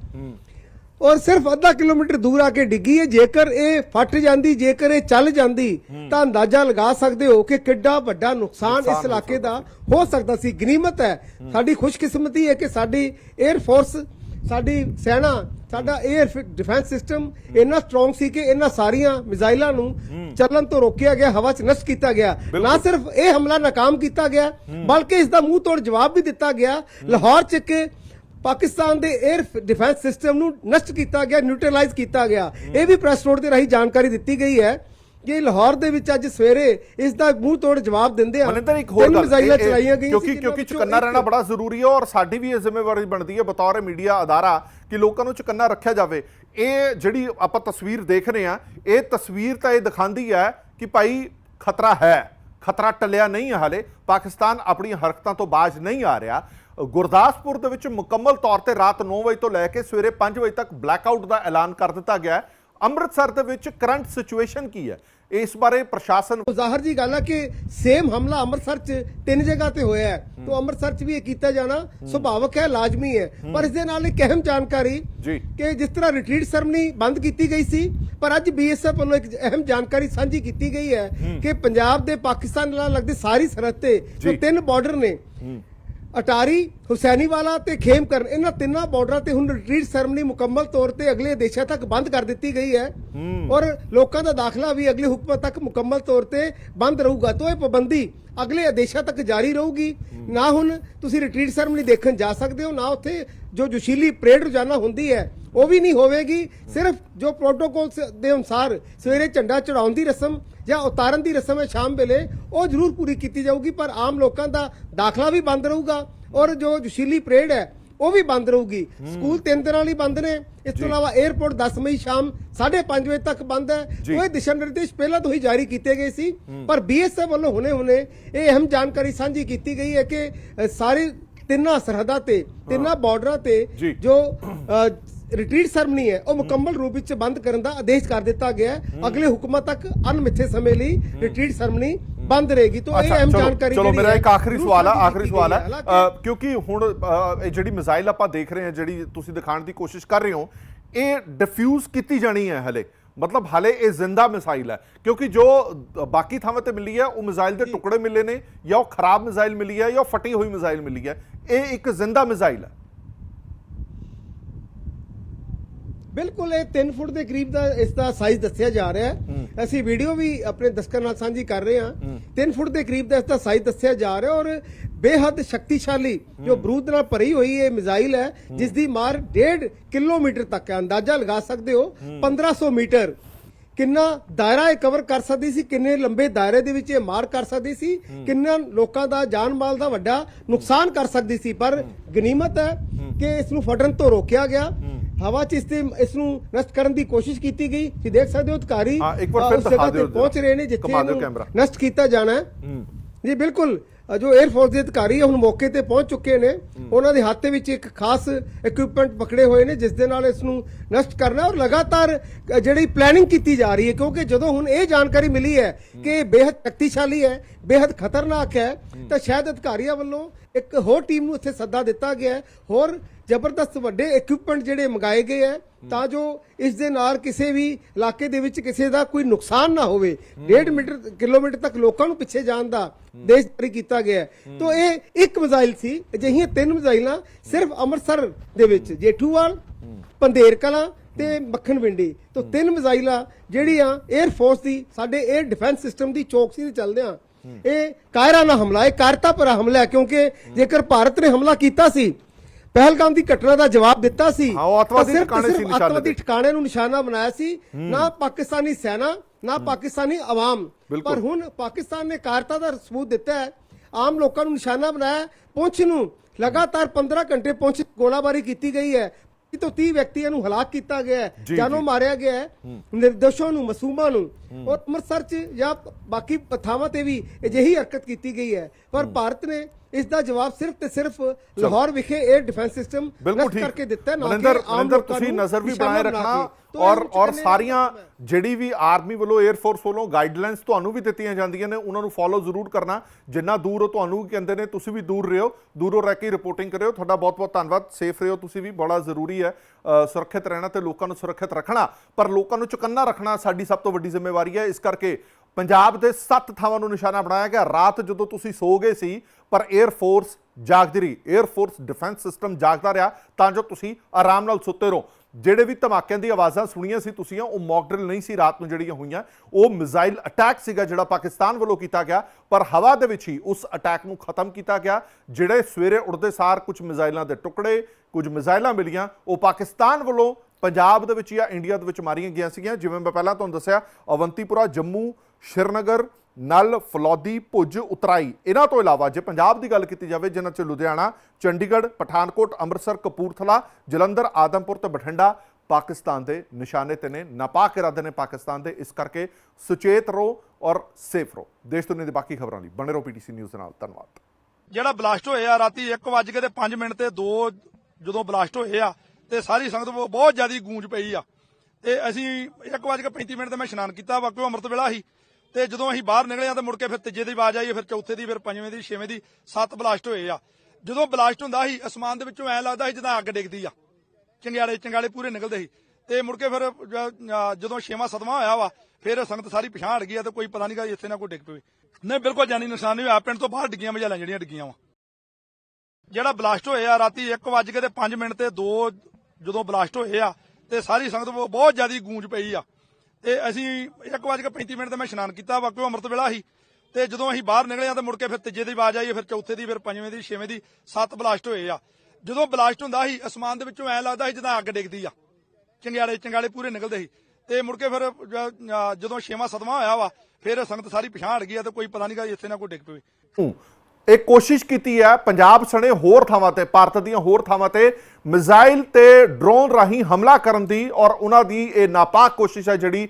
ਔਰ ਸਿਰਫ ਅੱਧਾ ਕਿਲੋਮੀਟਰ ਦੂਰ ਆ ਕੇ ਡਿੱਗੀ ਹੈ ਜੇਕਰ ਇਹ ਫਟ ਜਾਂਦੀ ਜੇਕਰ ਇਹ ਚੱਲ ਜਾਂਦੀ ਤਾਂ ਅੰਦਾਜ਼ਾ ਲਗਾ ਸਕਦੇ ਹੋ ਕਿ ਕਿੱਡਾ ਵੱਡਾ ਨੁਕਸਾਨ ਇਸ ਇਲਾਕੇ ਦਾ ਹੋ ਸਕਦਾ ਸੀ। ਗਨੀਮਤ ਹੈ ਸਾਡੀ ਖੁਸ਼ਕਿਸਮਤੀ ਹੈ ਕਿ ਸਾਡੀ 에ਅਰ ਫੋਰਸ ਸਾਡੀ ਸੈਨਾ ਸਾਡਾ 에ਅਰ ਡਿਫੈਂਸ ਸਿਸਟਮ ਇੰਨਾ ਸਟਰੋਂਗ ਸੀ ਕਿ ਇਹਨਾਂ ਸਾਰੀਆਂ ਮਿਜ਼ਾਈਲਾਂ ਨੂੰ ਚੱਲਣ ਤੋਂ ਰੋਕਿਆ ਗਿਆ ਹਵਾ 'ਚ ਨਸ਼ਟ ਕੀਤਾ ਗਿਆ। ਨਾ ਸਿਰਫ ਇਹ ਹਮਲਾ ਨਾਕਾਮ ਕੀਤਾ ਗਿਆ ਬਲਕਿ ਇਸ ਦਾ ਮੂੰਹ ਤੋੜ ਜਵਾਬ ਵੀ ਦਿੱਤਾ ਗਿਆ। ਲਾਹੌਰ 'ਚ ਇੱਕ ਪਾਕਿਸਤਾਨ ਦੇ 에ਅਰ ਡਿਫੈਂਸ ਸਿਸਟਮ ਨੂੰ ਨਸ਼ਟ ਕੀਤਾ ਗਿਆ ਨਿਊਟਰਲਾਈਜ਼ ਕੀਤਾ ਗਿਆ। ਇਹ ਵੀ ਪ੍ਰੈਸ ਨੋਟ ਦੇ ਰਾਹੀਂ ਜਾਣਕਾਰੀ ਦਿੱਤੀ ਗਈ ਹੈ। ਕਿ ਲਾਹੌਰ ਦੇ ਵਿੱਚ ਅੱਜ ਸਵੇਰੇ ਇਸ ਦਾ ਮੂੰਹ ਤੋੜ ਜਵਾਬ ਦਿੰਦੇ ਆ। ਮਨਿੰਦਰ ਇੱਕ ਹੋਰ ਗੱਲ ਚਲਾਈਆਂ ਗਈਆਂ ਕਿਉਂਕਿ ਕਿਉਂਕਿ ਚੁਕੰਨਾ ਰਹਿਣਾ ਬੜਾ ਜ਼ਰੂਰੀ ਹੈ ਔਰ ਸਾਡੀ ਵੀ ਇਹ ਜ਼ਿੰਮੇਵਾਰੀ ਬਣਦੀ ਹੈ ਬਤੌਰ ਮੀਡੀਆ ਅਦਾਰਾ ਕਿ ਲੋਕਾਂ ਨੂੰ ਚੁਕੰਨਾ ਰੱਖਿਆ ਜਾਵੇ। ਇਹ ਜਿਹੜੀ ਆਪਾਂ ਤਸਵੀਰ ਦੇਖ ਰਹੇ ਆ ਇਹ ਤਸਵੀਰ ਤਾਂ ਇਹ ਦਿਖਾਉਂਦੀ ਹੈ ਕਿ ਭਾਈ ਖਤਰਾ ਹੈ। ਖਤਰਾ ਟਲਿਆ ਨਹੀਂ ਹੈ ਹਾਲੇ। ਪਾਕਿਸਤਾਨ ਆਪਣੀਆਂ ਹਰਕਤਾਂ ਤੋਂ ਬਾਜ ਨਹੀਂ ਆ ਰਿਹਾ। ਗੁਰਦਾਸਪੁਰ ਦੇ ਵਿੱਚ ਮੁਕੰਮਲ ਤੌਰ ਤੇ ਰਾਤ 9 ਵਜੇ ਤੋਂ ਲੈ ਕੇ ਸਵੇਰੇ 5 ਵਜੇ ਤੱਕ ਬਲੈਕਆਊਟ ਦਾ ਐਲਾਨ ਕਰ ਦਿੱਤਾ ਗਿਆ ਹੈ। ਅੰਮ੍ਰਿਤਸਰ ਦੇ ਵਿੱਚ ਕਰੰਟ ਸਿਚੁਏਸ਼ਨ ਕੀ ਹੈ? ਇਸ ਬਾਰੇ ਪ੍ਰਸ਼ਾਸਨ ਜ਼ਾਹਰ ਜੀ ਗੱਲ ਹੈ ਕਿ ਸੇਮ ਹਮਲਾ ਅੰਮ੍ਰਿਤਸਰ 'ਚ ਤਿੰਨ ਜਗ੍ਹਾ ਤੇ ਹੋਇਆ ਹੈ। ਤੋਂ ਅੰਮ੍ਰਿਤਸਰ 'ਚ ਵੀ ਇਹ ਕੀਤਾ ਜਾਣਾ ਸੁਭਾਵਕ ਹੈ ਲਾਜ਼ਮੀ ਹੈ। ਪਰ ਇਸ ਦੇ ਨਾਲ ਇੱਕ ਅਹਿਮ ਜਾਣਕਾਰੀ। ਕਿ ਜਿਸ ਤਰ੍ਹਾਂ ਰਿਟਰੀਟ ਸਰਮਨੀ ਬੰਦ ਕੀਤੀ ਗਈ ਸੀ ਪਰ ਅੱਜ ਬੀਐਸਐਫ ਵੱਲੋਂ ਇੱਕ ਅਹਿਮ ਜਾਣਕਾਰੀ ਸਾਂਝੀ ਕੀਤੀ ਗਈ ਹੈ ਕਿ ਪੰਜਾਬ ਦੇ ਪਾਕਿਸਤਾਨ ਨਾਲ ਲੱਗਦੇ ਸਾਰੀ ਸਰਹੱਦ ਤੇ ਜੀ। ਤਿੰਨ ਬਾਰਡਰ ਨੇ ਅਟਾਰੀ ਹੁਸੈਨੀਵਾਲਾ ਤੇ ਖੇਮਕਰਨ ਇਹਨਾਂ ਤਿੰਨਾਂ ਬਾਰਡਰਾਂ ਤੇ ਹੁਣ ਰਿਟਰੀਟ ਸਰਮਨੀ ਮੁਕੰਮਲ ਤੌਰ ਤੇ ਅਗਲੇ ਆਦੇਸ਼ਾਂ ਤੱਕ ਬੰਦ ਕਰ ਦਿੱਤੀ ਗਈ ਹੈ। ਔਰ ਲੋਕਾਂ ਦਾ ਦਾਖਲਾ ਵੀ ਅਗਲੇ ਹੁਕਮਾਂ ਤੱਕ ਮੁਕੰਮਲ ਤੌਰ ਤੇ ਬੰਦ ਰਹੂਗਾ। ਤੋਂ ਇਹ ਪਾਬੰਦੀ ਅਗਲੇ ਆਦੇਸ਼ਾਂ ਤੱਕ ਜਾਰੀ ਰਹੂਗੀ। ਨਾ ਹੁਣ ਤੁਸੀਂ ਰਿਟਰੀਟ ਸਰਮਨੀ ਦੇਖਣ ਜਾ ਸਕਦੇ ਹੋ ਨਾ ਉੱਥੇ ਜੋ ਜੋਸ਼ੀਲੀ ਪਰੇਡ ਰੋਜ਼ਾਨਾ ਹੁੰਦੀ ਹੈ ਉਹ ਵੀ ਨਹੀਂ ਹੋਵੇਗੀ। ਸਿਰਫ ਜੋ ਪ੍ਰੋਟੋਕੋਲ ਦੇ ਅਨੁਸਾਰ ਸਵੇਰੇ ਝੰਡਾ ਚੜਾਉਣ ਦੀ ਰਸਮ ਜਾਂ ਉਤਾਰਨ ਦੀ ਰਸਮ ਹੈ ਸ਼ਾਮ ਵੇਲੇ ਉਹ ਜ਼ਰੂਰ ਪੂਰੀ ਕੀਤੀ ਜਾਊਗੀ ਪਰ ਆਮ ਲੋਕਾਂ ਦਾ ਦਾਖਲਾ ਵੀ ਬੰਦ ਰਹੂਗਾ। ਔਰ ਜੋ ਜੋਸ਼ੀਲੀ ਪਰੇਡ ਹੈ ਉਹ ਵੀ ਬੰਦ ਰਹੂਗੀ। ਸਕੂਲ ਤਿੰਨ ਦਿਨਾਂ ਲਈ ਬੰਦ ਨੇ। ਇਸ ਤੋਂ ਇਲਾਵਾ 에ਅਰਪੋਰਟ 10 ਮਈ ਸ਼ਾਮ 5:30 ਵਜੇ ਤੱਕ ਬੰਦ ਹੈ। ਉਹ ਇਹ ਦਿਸ਼ਾ ਨਿਰਦੇਸ਼ ਪਹਿਲਾਂ ਤੋਂ ਹੀ ਜਾਰੀ ਕੀਤੇ ਗਏ ਸੀ। ਪਰ ਬੀਐਸਐਫ ਵੱਲੋਂ ਹੁਣੇ-ਹੁਣੇ ਇਹ ਅਹਿਮ ਜਾਣਕਾਰੀ ਸਾਂਝੀ ਕੀਤੀ ਗਈ ਹੈ ਕਿ ਸਾਰੇ ਤਿੰਨਾਂ ਸਰਹੱਦਾਂ ਤੇ ਤਿੰਨਾਂ ਬਾਰਡਰਾਂ ਤੇ ਜੀ। ਜੋ ਰਿਟਰੀਟ ਸਰਮਨੀ ਹੈ ਉਹ ਮੁਕੰਮਲ ਰੂਪ ਵਿੱਚ ਬੰਦ ਕਰਨ ਦਾ ਆਦੇਸ਼ ਕਰ ਦਿੱਤਾ ਗਿਆ ਹੈ। ਅਗਲੇ ਹੁਕਮਾਂ ਤੱਕ ਅਨਮਿੱਥੇ ਸਮੇਂ ਲਈ ਰਿਟਰੀਟ ਸਰਮਨੀ ਬੰਦ ਰਹੇਗੀ ਤਾਂ ਇਹ ਅਹਿਮ ਜਾਣਕਾਰੀ ਚਲੋ ਮੇਰਾ ਇੱਕ ਆਖਰੀ ਸਵਾਲ ਆ ਆਖਰੀ ਸਵਾਲ ਹੈ ਕਿਉਂਕਿ ਹੁਣ ਇਹ ਜਿਹੜੀ ਮਿਜ਼ਾਈਲ ਆਪਾਂ ਦੇਖ ਰਹੇ ਹਾਂ ਜਿਹੜੀ ਤੁਸੀਂ ਦਿਖਾਉਣ ਦੀ ਕੋਸ਼ਿਸ਼ ਕਰ ਰਹੇ ਹੋ ਇਹ ਡਿਫਿਊਜ਼ ਕੀਤੀ ਜਾਣੀ ਹੈ ਹਲੇ। ਮਤਲਬ ਹਲੇ ਇਹ ਜ਼ਿੰਦਾ ਮਿਸਾਈਲ ਹੈ ਕਿਉਂਕਿ ਜੋ ਬਾਕੀ ਥਾਵਾਂ ਤੇ ਮਿਲੀ ਹੈ ਉਹ ਮਿਜ਼ਾਈਲ ਦੇ ਟੁਕੜੇ ਮਿਲੇ ਨੇ ਜਾਂ ਉਹ ਖਰਾਬ ਮਿਜ਼ਾਈਲ ਮਿਲੀ ਹੈ ਜਾਂ ਫਟੀ ਹੋਈ ਮਿਜ਼ਾਈਲ ਮਿਲੀ ਹੈ। ਇਹ ਇੱਕ ਜ਼ਿੰਦਾ ਮਿਜ਼ਾਈਲ ਹੈ। ਬਿਲਕੁਲ ਇਹ 3 ਫੁੱਟ ਦੇ ਕਰੀਬ ਦਾ ਇਸ ਦਾ ਸਾਈਜ਼ ਦੱਸਿਆ ਜਾ ਰਿਹਾ ਹੈ। ਅਸੀਂ ਵੀਡੀਓ ਵੀ ਆਪਣੇ ਦਰਸ਼ਕਾਂ ਨਾਲ ਸਾਂਝੀ ਕਰ ਰਹੇ ਹਾਂ। 3 ਫੁੱਟ ਦੇ ਕਰੀਬ ਦਾ ਇਸ ਦਾ ਸਾਈਜ਼ ਦੱਸਿਆ ਜਾ ਰਿਹਾ ਔਰ ਬੇਹੱਦ ਸ਼ਕਤੀਸ਼ਾਲੀ ਜੋ ਬਰੂਦ ਨਾਲ ਭਰੀ ਹੋਈ ਇਹ ਮਿਜ਼ਾਈਲ ਹੈ ਜਿਸ ਦੀ ਮਾਰ 1.5 ਕਿਲੋਮੀਟਰ ਤੱਕ ਹੈ। ਅੰਦਾਜ਼ਾ ਲਗਾ ਸਕਦੇ ਹੋ 1500 ਮੀਟਰ। ਕਿੰਨਾ ਦਾਇਰਾ ਇਹ ਕਵਰ ਕਰ ਸਕਦੀ ਸੀ ਕਿੰਨੇ ਲੰਬੇ ਦਾਇਰੇ ਦੇ ਵਿੱਚ ਇਹ ਮਾਰ ਕਰ ਸਕਦੀ ਸੀ ਕਿੰਨਾ ਲੋਕਾਂ ਦਾ ਜਾਨ ਮਾਲ ਦਾ ਵੱਡਾ ਨੁਕਸਾਨ ਕਰ ਸਕਦੀ ਸੀ। ਪਰ ਗਨੀਮਤ ਹੈ ਕਿ ਇਸ ਨੂੰ ਫਟਣ ਤੋਂ ਰੋਕਿਆ ਗਿਆ। ਹਵਾ 'ਚ ਇਸ ਤੇ ਇਸ ਨੂੰ ਨਸ਼ਟ ਕਰਨ ਦੀ ਕੋਸ਼ਿਸ਼ ਕੀਤੀ ਗਈ। ਤੁਸੀਂ ਦੇਖ ਸਕਦੇ ਹੋ ਅਧਿਕਾਰੀ ਉਸ ਜਗ੍ਹਾ ਤੇ ਪਹੁੰਚ ਰਹੇ ਨੇ ਜਿੱਥੇ ਨਸ਼ਟ ਕੀਤਾ ਜਾਣਾ ਹੈ। ਜੀ ਬਿਲਕੁਲ ਜੋ 에ਅਰ ਫੋਰਸ ਦੇ ਅਧਿਕਾਰੀ ਹੁਣ ਮੌਕੇ ਤੇ ਪਹੁੰਚ ਚੁੱਕੇ ਨੇ ਉਹਨਾਂ ਦੇ ਹੱਥ ਵਿੱਚ ਇੱਕ ਖਾਸ ਇਕਵਿਪਮੈਂਟ ਪਕੜੇ ਹੋਏ ਨੇ ਜਿਸ ਦੇ ਨਾਲ ਇਸ ਨੂੰ ਨਸ਼ਟ ਕਰਨਾ ਔਰ ਲਗਾਤਾਰ ਜਿਹੜੀ ਪਲੈਨਿੰਗ ਕੀਤੀ ਜਾ ਰਹੀ ਹੈ ਕਿਉਂਕਿ ਜਦੋਂ ਹੁਣ ਇਹ ਜਾਣਕਾਰੀ ਮਿਲੀ ਹੈ ਕਿ ਇਹ ਬੇहद ਸ਼ਕਤੀਸ਼ਾਲੀ ਹੈ ਬੇहद ਖਤਰਨਾਕ ਹੈ ਤਾਂ ਸ਼ਾਇਦ ਅਧਿਕਾਰੀਆਂ ਵੱਲੋਂ ਇੱਕ ਹੋਰ ਟੀਮ ਨੂੰ ਇੱਥੇ ਸੱਦਾ ਦਿੱਤਾ ਗਿਆ ਹੈ। ਹੋਰ ਜ਼ਬਰਦਸਤ ਵੱਡੇ ਇਕਵਿਪਮੈਂਟ ਜਿਹੜੇ ਮੰਗਾਏ ਗਏ ਹੈ ਤਾਂ ਜੋ ਇਸ ਦੇ ਨਾਲ ਕਿਸੇ ਵੀ ਇਲਾਕੇ ਦੇ ਵਿੱਚ ਕਿਸੇ ਦਾ ਕੋਈ ਨੁਕਸਾਨ ਨਾ ਹੋਵੇ। 1.5 ਮੀਟਰ ਕਿਲੋਮੀਟਰ ਤੱਕ ਲੋਕਾਂ ਨੂੰ ਪਿੱਛੇ ਜਾਣ ਦਾ ਦੇਸ਼ ਜਾਰੀ ਕੀਤਾ ਗਿਆ ਤੋਂ ਇਹ ਇੱਕ ਮਿਜ਼ਾਈਲ ਸੀ ਅਜਿਹੀਆਂ ਤਿੰਨ ਮਿਜ਼ਾਈਲਾਂ ਸਿਰਫ ਅੰਮ੍ਰਿਤਸਰ ਦੇ ਵਿੱਚ ਜੇਠੂਵਾਲ ਪੰਧੇਰ ਕਲਾਂ ਤੇ ਮੱਖਣ ਵਿੰਡੀ ਤੋਂ ਤਿੰਨ ਮਿਜ਼ਾਈਲਾਂ ਜਿਹੜੀਆਂ 에ਅਰ ਫੋਰਸ ਦੀ ਸਾਡੇ 에ਅਰ ਡਿਫੈਂਸ ਸਿਸਟਮ ਦੀ ਚੌਕਸੀ ਦੇ ਚੱਲਦਿਆਂ ਇਹ ਕਾਇਰਾਨਾ ਹਮਲਾ ਇਹ ਕਾਰਤਾ ਭਰਾ ਹਮਲਾ ਕਿਉਂਕਿ ਜੇਕਰ ਭਾਰਤ ਨੇ ਹਮਲਾ ਕੀਤਾ ਸੀ ਪਹਿਲਗਾਮ ਦੀ ਘਟਨਾ ਦਾ ਜਵਾਬ ਦਿੱਤਾ ਸੀ। ਹਾਂ, ਉਹ ਅੱਤਵਾਦੀ ਤਾਂ ਸਿਰਫ ਠਿਕਾਣੇ ਸੀ ਸਿਰਫ ਨਿਸ਼ਾਨੇ ਅੱਤਵਾਦੀ ਤੇ। ਠਿਕਾਣੇ ਨੂੰ ਨਿਸ਼ਾਨਾ ਬਣਾਇਆ ਸੀ ਨਾ ਪਾਕਿਸਤਾਨੀ ਸੈਨਾ ਨਾ ਪਾਕਿਸਤਾਨੀ ਆਵਾਮ। ਬਿਲਕੁਲ। ਪਰ ਹੁਣ ਪਾਕਿਸਤਾਨ ਨੇ ਕਾਰਤਾ ਦਾ ਸਬੂਤ ਦਿੱਤਾ ਹੈ ਆਮ ਲੋਕਾਂ ਨੂੰ ਨਿਸ਼ਾਨਾ ਬਣਾਇਆ ਹੈ। ਪੁੰਛ ਨੂੰ ਲਗਾਤਾਰ 15 ਘੰਟੇ ਪੁੰਛ ਗੋਲਾਬਾਰੀ ਕੀਤੀ ਗਈ ਹੈ। 30 ਤੋਂ 30 ਵਿਅਕਤੀਆਂ ਨੂੰ ਹਲਾਕ ਕੀਤਾ ਗਿਆ ਹੈ ਜੀ, ਜਾਨੋਂ ਜੀ। ਮਾਰਿਆ ਗਿਆ ਹੈ ਨਿਰਦੋਸ਼ਾਂ ਨੂੰ ਮਾਸੂਮਾਂ ਨੂੰ। ਔਰ ਅੰਮ੍ਰਿਤਸਰ ਚ ਜਾਂ ਬਾਕੀ ਥਾਵਾਂ ਤੇ ਵੀ ਅਜਿਹੀ ਹਰਕਤ ਕੀਤੀ ਗਈ ਹੈ। ਪਰ ਭਾਰਤ ਨੇ ਇਸ ਦਾ ਜਵਾਬ ਸਿਰਫ ਤੇ ਸਿਰਫ ਲਾਹੌਰ ਵਿਖੇ 에ਅਰ ਡਿਫੈਂਸ ਸਿਸਟਮ ਠੀਕ। ਕਰਕੇ ਦਿੱਤਾ ਨਾ ਕਿ ਆਮ ਲੋਕਾਂ ਤੁਸੀਂ ਨਜ਼ਰ ਵੀ ਬਣਾਏ ਬਣਾ ਰੱਖਣਾ। ਔਰ ਔਰ ਸਾਰੀਆਂ ਜਿਹੜੀ ਵੀ ਆਰਮੀ ਵੱਲੋਂ 에ਅਰ ਫੋਰਸ ਵੱਲੋਂ ਗਾਈਡਲਾਈਨਸ ਤੁਹਾਨੂੰ ਵੀ ਦਿੱਤੀਆਂ ਜਾਂਦੀਆਂ ਨੇ ਉਹਨਾਂ ਨੂੰ ਫੋਲੋ ਜ਼ਰੂਰ ਕਰਨਾ। ਜਿੰਨਾ ਦੂਰ ਹੋ ਤੁਹਾਨੂੰ ਕਹਿੰਦੇ ਨੇ ਤੁਸੀਂ ਵੀ ਦੂਰ ਰਹੋ ਦੂਰੋਂ ਰਹਿ ਕੇ ਰਿਪੋਰਟਿੰਗ ਕਰਿਓ। ਤੁਹਾਡਾ ਬਹੁਤ ਬਹੁਤ ਧੰਨਵਾਦ। ਸੇਫ ਰਹੋ ਤੁਸੀਂ ਵੀ ਬੜਾ ਜ਼ਰੂਰੀ ਹੈ। ਸੁਰੱਖਿਅਤ ਰਹਿਣਾ ਤੇ ਲੋਕਾਂ ਨੂੰ ਸੁਰੱਖਿਅਤ ਰੱਖਣਾ। ਪਰ ਲੋਕਾਂ ਨੂੰ ਚੁਕੰਨਾ ਰੱਖਣਾ ਸਾਡੀ ਸਭ ਤੋਂ ਵੱਡੀ ਜ਼ਿੰਮੇਵਾਰੀ ਹੈ। ਇਸ ਕਰਕੇ ਪੰਜਾਬ ਦੇ ਸੱਤ ਥਾਵਾਂ ਨੂੰ ਨਿਸ਼ਾਨਾ ਬਣਾਇਆ ਗਿਆ। ਰਾਤ ਜਦੋਂ ਤੁਸੀਂ ਸੋ ਗਏ ਸੀ ਪਰ 에ਅਰ ਫੋਰਸ ਜਾਗਦੀ ਰਹੀ। 에ਅਰ ਫੋਰਸ ਡਿਫੈਂਸ ਸਿਸਟਮ ਜਾਗਦਾ ਰਿਹਾ ਤਾਂ ਜੋ ਤੁਸੀਂ ਆਰਾਮ ਨਾਲ ਸੁੱਤੇ ਰਹੋ। ਜਿਹੜੇ ਵੀ ਧਮਾਕਿਆਂ ਦੀ ਆਵਾਜ਼ਾਂ ਸੁਣੀਆਂ ਸੀ ਤੁਸੀਂ, ਉਹ ਮੌਕ ਡਰਿਲ ਨਹੀਂ ਸੀ ਰਾਤ ਨੂੰ ਜਿਹੜੀਆਂ ਹੋਈਆਂ। ਉਹ ਮਿਜ਼ਾਈਲ ਅਟੈਕ ਸੀਗਾ ਜਿਹੜਾ ਪਾਕਿਸਤਾਨ ਵੱਲੋਂ ਕੀਤਾ ਗਿਆ। ਪਰ ਹਵਾ ਦੇ ਵਿੱਚ ਹੀ ਉਸ ਅਟੈਕ ਨੂੰ ਖਤਮ ਕੀਤਾ ਗਿਆ। ਜਿਹੜੇ ਸਵੇਰੇ ਉੱਠਦੇ ਸਾਰ ਕੁਝ ਮਿਜ਼ਾਈਲਾਂ ਦੇ ਟੁਕੜੇ, ਕੁਝ ਮਿਜ਼ਾਈਲਾਂ ਮਿਲੀਆਂ, ਉਹ ਪਾਕਿਸਤਾਨ ਵੱਲੋਂ ਪੰਜਾਬ ਦੇ ਵਿੱਚ ਜਾਂ ਇੰਡੀਆ ਦੇ ਵਿੱਚ ਮਾਰੀਆਂ ਗਈਆਂ ਸੀਗੀਆਂ। ਜਿਵੇਂ ਮੈਂ ਪਹਿਲਾਂ ਤੁਹਾਨੂੰ ਦੱਸਿਆ, ਅਵੰਤੀਪੁਰਾ, ਜੰਮੂ, ਸ਼੍ਰੀਨਗਰ ਨਲ, ਫਲੌਦੀ, ਭੁੱਜ, ਉਤਰਾਈ। ਇਹਨਾਂ ਤੋਂ ਇਲਾਵਾ ਜੇ ਪੰਜਾਬ ਦੀ ਗੱਲ ਕੀਤੀ ਜਾਵੇ, ਜਿਨ੍ਹਾਂ 'ਚ ਲੁਧਿਆਣਾ, ਚੰਡੀਗੜ੍ਹ, ਪਠਾਨਕੋਟ, ਅੰਮ੍ਰਿਤਸਰ, ਕਪੂਰਥਲਾ, ਜਲੰਧਰ, ਆਦਮਪੁਰ ਤੇ ਬਠਿੰਡਾ ਪਾਕਿਸਤਾਨ ਦੇ ਨਿਸ਼ਾਨੇ ਤੇ ਨੇ ਨਾਪਾਕ ਇਰਾਦੇ ਨੇ ਪਾਕਿਸਤਾਨ ਦੇ। ਇਸ ਕਰਕੇ ਸੁਚੇਤ ਰਹੋ ਔਰ ਸੇਫ ਰਹੋ। ਦੇਸ਼ ਦੁਨੀਆ ਦੇ ਬਾਕੀ ਖਬਰਾਂ ਲਈ ਬਣੇ ਰਹੋ ਪੀਟੀਸੀ ਨਿਊਜ਼ ਨਾਲ। ਧੰਨਵਾਦ। ਜਿਹੜਾ ਬਲਾਸਟ ਹੋਇਆ ਰਾਤੀ 1 ਵਜ ਕੇ ਤੇ 5 ਮਿੰਟ ਤੇ 2 ਜਦੋਂ ਬਲਾਸਟ ਹੋਏ ਆ, ਤੇ ਸਾਰੀ ਸੰਗਤ ਬਹੁਤ- ਜ਼ਿਆਦਾ ਗੂੰਜ ਪਈ ਆ। ਤੇ ਅਸੀਂ 1 ਵਜ ਕੇ 35 ਮਿੰਟ ਤੇ ਮੈਂ ਇਸ਼ਨਾਨ ਕੀਤਾ ਵਾ ਅੰਮ੍ਰਿਤ ਵੇਲਾ ਸੀ। ਤੇ ਜਦੋਂ ਅਸੀਂ ਬਾਹਰ ਨਿਕਲੇ ਆ ਤੇ ਮੁੜ ਕੇ ਫਿਰ ਤੀਜੇ ਦੀ ਆਵਾਜ਼ ਆਈ, ਫਿਰ ਚੌਥੇ ਦੀ, ਫਿਰ ਪੰਜਵੇਂ ਦੀ, ਛੇਵੇਂ ਦੀ, ਸੱਤ ਬਲਾਸਟ ਹੋਏ ਆ। ਜਦੋਂ ਬਲਾਸਟ ਹੁੰਦਾ ਸੀ, ਅਸਮਾਨ ਦੇ ਵਿੱਚੋਂ ਐ ਲੱਗਦਾ ਸੀ ਜਿੱਦਾਂ ਅੱਗ ਡਿੱਗਦੀ ਆ। ਚੰਗਿਆਲੇ ਚੰਗਾਲੇ ਪੂਰੇ ਨਿਕਲਦੇ ਸੀ। ਤੇ ਮੁੜ ਕੇ ਫਿਰ ਜਦੋਂ ਛੇਵਾਂ, ਸਤਵਾਂ ਹੋਇਆ ਵਾ, ਫਿਰ ਸੰਗਤ ਸਾਰੀ ਪਛਾਣ ਹਟ ਗਈ ਆ ਤੇ ਕੋਈ ਪਤਾ ਨਹੀਂਗਾ ਇੱਥੇ ਨਾ ਕੋਈ ਡਿੱਗ ਪਵੇ। ਨਹੀਂ, ਬਿਲਕੁਲ ਜਾਨੀ ਨੁਕਸਾਨ ਨਹੀਂ ਹੋਇਆ। ਪਿੰਡ ਤੋਂ ਬਾਹਰ ਡਿੱਗੀਆਂ ਮਜਾਲਾਂ ਜਿਹੜੀਆਂ ਡਿੱਗੀਆਂ ਵਾ। ਜਿਹੜਾ ਬਲਾਸਟ ਹੋਇਆ ਰਾਤੀ 1 ਵਜ ਕੇ ਤੇ 5 ਮਿੰਟ ਤੇ 2 ਜਦੋਂ ਬਲਾਸਟ ਹੋਏ ਆ, ਤੇ ਸਾਰੀ ਸੰਗਤ ਬਹੁਤ- ਜ਼ਿਆਦਾ ਗੂੰਜ ਪਈ ਆ। ਤੇ ਅਸੀਂ 1 ਵਜ ਕੇ 35 ਮਿੰਟ ਤੇ ਮੈਂ ਇਸ਼ਨਾਨ ਕੀਤਾ ਵਾ ਅੰਮ੍ਰਿਤ ਵੇਲਾ ਸੀ। ਤੇ ਜਦੋਂ ਅਸੀਂ ਬਾਹਰ ਨਿਕਲੇ ਆ ਤੇ ਮੁੜ ਕੇ ਫਿਰ ਤੀਜੇ ਦੀ ਆਵਾਜ਼ ਆਈ, ਫਿਰ ਚੌਥੇ ਦੀ, ਫਿਰ ਪੰਜਵੇਂ ਦੀ, ਛੇਵੇਂ ਦੀ, ਸੱਤ ਬਲਾਸਟ ਹੋਏ ਆ। ਜਦੋਂ ਬਲਾਸਟ ਹੁੰਦਾ ਸੀ, ਅਸਮਾਨ ਦੇ ਵਿੱਚੋਂ ਐ ਲੱਗਦਾ ਸੀ ਜਿੱਦਾਂ ਅੱਗ ਡਿੱਗਦੀ ਆ। ਚੰਗਿਆਲੇ ਚੰਗਾਲੇ ਪੂਰੇ ਨਿਕਲਦੇ ਸੀ। ਤੇ ਮੁੜ ਕੇ ਫਿਰ ਜਦੋਂ ਛੇਵਾਂ, ਸਤਵਾਂ ਹੋਇਆ ਵਾ, ਫਿਰ ਸੰਗਤ ਸਾਰੀ ਪਛਾਣ ਹਟ ਗਈ ਆ ਤੇ ਕੋਈ ਪਤਾ ਨਹੀਂਗਾ ਇੱਥੇ ਨਾ ਕੋਈ ਡਿੱਗ ਪਵੇ। ਇਹ ਕੋਸ਼ਿਸ਼ ਕੀਤੀ ਹੈ ਪੰਜਾਬ ਸਣੇ ਹੋਰ ਥਾਵਾਂ ਤੇ, ਭਾਰਤ ਦੀਆਂ ਹੋਰ ਥਾਵਾਂ ਤੇ, ਮਿਜ਼ਾਈਲ ਤੇ ਡਰੋਨ ਰਾਹੀਂ ਹਮਲਾ ਕਰਨ ਦੀ ਔਰ ਉਹਨਾਂ ਦੀ ਇਹ ਨਾਪਾਕ ਕੋਸ਼ਿਸ਼ ਹੈ ਜਿਹੜੀ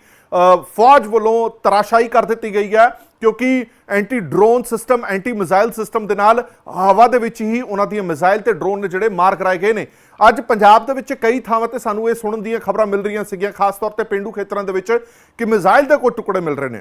ਫੌਜ ਵੱਲੋਂ ਤਰਾਸ਼ਾਈ ਕਰ ਦਿੱਤੀ ਗਈ ਹੈ ਕਿਉਂਕਿ anti drone system anti missile system ਦੇ ਨਾਲ ਹਵਾ ਦੇ ਵਿੱਚ ਹੀ ਉਹਨਾਂ ਦੀਆਂ ਮਿਜ਼ਾਈਲ ਤੇ ਡਰੋਨ ਨੇ ਜਿਹੜੇ ਮਾਰ ਕਰਾਏ ਗਏ ਨੇ। ਅੱਜ ਪੰਜਾਬ ਦੇ ਵਿੱਚ ਕਈ ਥਾਵਾਂ ਤੇ ਸਾਨੂੰ ਇਹ ਸੁਣਨ ਦੀਆਂ ਖਬਰਾਂ ਮਿਲ ਰਹੀਆਂ ਸੀਗੀਆਂ, ਖਾਸ ਤੌਰ ਤੇ ਪਿੰਡੂ ਖੇਤਰਾਂ ਦੇ ਵਿੱਚ ਕਿ ਮਿਜ਼ਾਈਲ ਦੇ ਕੋਈ ਟੁਕੜੇ ਮਿਲ ਰਹੇ ਨੇ।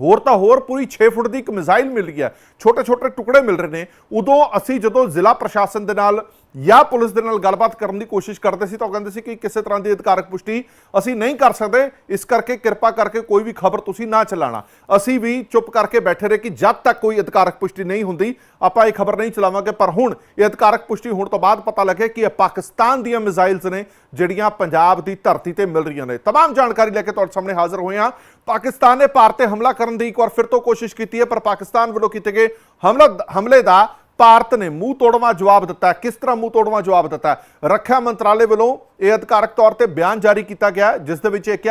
ਹੋਰ ਤਾਂ ਹੋਰ ਪੂਰੀ 6 ਫੁੱਟ ਦੀ ਇੱਕ ਮਿਜ਼ਾਈਲ ਮਿਲ ਗਈ ਹੈ। ਛੋਟੇ ਛੋਟੇ ਟੁਕੜੇ ਮਿਲ ਰਹੇ ਨੇ। ਉਦੋਂ ਅਸੀਂ ਜਦੋਂ ਜ਼ਿਲ੍ਹਾ ਪ੍ਰਸ਼ਾਸਨ ਦੇ ਨਾਲ ਜਾਂ ਪੁਲਿਸ ਦੇ ਨਾਲ ਗੱਲਬਾਤ ਕਰਨ ਦੀ ਕੋਸ਼ਿਸ਼ ਕਰਦੇ ਸੀ ਤਾਂ ਉਹ ਕਹਿੰਦੇ ਸੀ ਕਿ ਕਿਸੇ ਤਰ੍ਹਾਂ ਦੀ ਅਧਿਕਾਰਕ ਪੁਸ਼ਟੀ ਅਸੀਂ ਨਹੀਂ ਕਰ ਸਕਦੇ ਇਸ ਕਰਕੇ ਕਿਰਪਾ ਕਰਕੇ ਕੋਈ ਵੀ ਖਬਰ ਤੁਸੀਂ ਨਾ ਚਲਾਣਾ ਅਸੀਂ ਵੀ ਚੁੱਪ ਕਰਕੇ ਬੈਠੇ ਰਹੇ ਕਿ ਜਦ ਤੱਕ ਕੋਈ ਅਧਿਕਾਰਕ ਪੁਸ਼ਟੀ ਨਹੀਂ ਹੁੰਦੀ ਆਪਾਂ ਇਹ ਖਬਰ ਨਹੀਂ ਚਲਾਵਾਂਗੇ ਪਰ ਹੁਣ ਇਹ ਅਧਿਕਾਰਕ ਪੁਸ਼ਟੀ ਹੋਣ ਤੋਂ ਬਾਅਦ ਪਤਾ ਲੱਗਿਆ ਕਿ ਇਹ ਪਾਕਿਸਤਾਨ ਦੀਆਂ ਮਿਜ਼ਾਈਲਸ ਨੇ ਜਿਹੜੀਆਂ ਪੰਜਾਬ ਦੀ ਧਰਤੀ ਤੇ ਮਿਲ ਰਹੀਆਂ ਨੇ तमाम ਜਾਣਕਾਰੀ ਲੈ ਕੇ ਤੁਹਾਡੇ ਸਾਹਮਣੇ ਹਾਜ਼ਰ ਹੋਏ ਹਾਂ ਪਾਕਿਸਤਾਨ ਨੇ ਭਾਰਤ ਤੇ ਹਮਲਾ ਕਰਨ ਦੀ ਇੱਕ ਵਾਰ ਫਿਰ ਤੋਂ ਕੋਸ਼ਿਸ਼ ਕੀਤੀ ਹੈ ਪਰ ਪਾਕਿਸਤਾਨ ਵੱਲੋਂ ਕੀਤੇ ਗਏ ਹਮਲਾ ਹਮਲੇ ਦਾ ਭਾਰਤ ਨੇ ਮੂੰਹ ਤੋੜਵਾ ਜਵਾਬ ਦਿੱਤਾ ਕਿਸ ਤਰ੍ਹਾਂ ਮੂੰਹ ਤੋੜਵਾ ਜਵਾਬ ਦਿੱਤਾ ਰੱਖਿਆ ਮੰਤਰਾਲੇ ਵੱਲੋਂ ਇਹ ਅਧਿਕਾਰਕ ਤੌਰ ਤੇ ਬਿਆਨ ਜਾਰੀ ਕੀਤਾ ਗਿਆ ਜਿਸ ਦੇ ਵਿੱਚ ਇਹ ਕਿਹਾ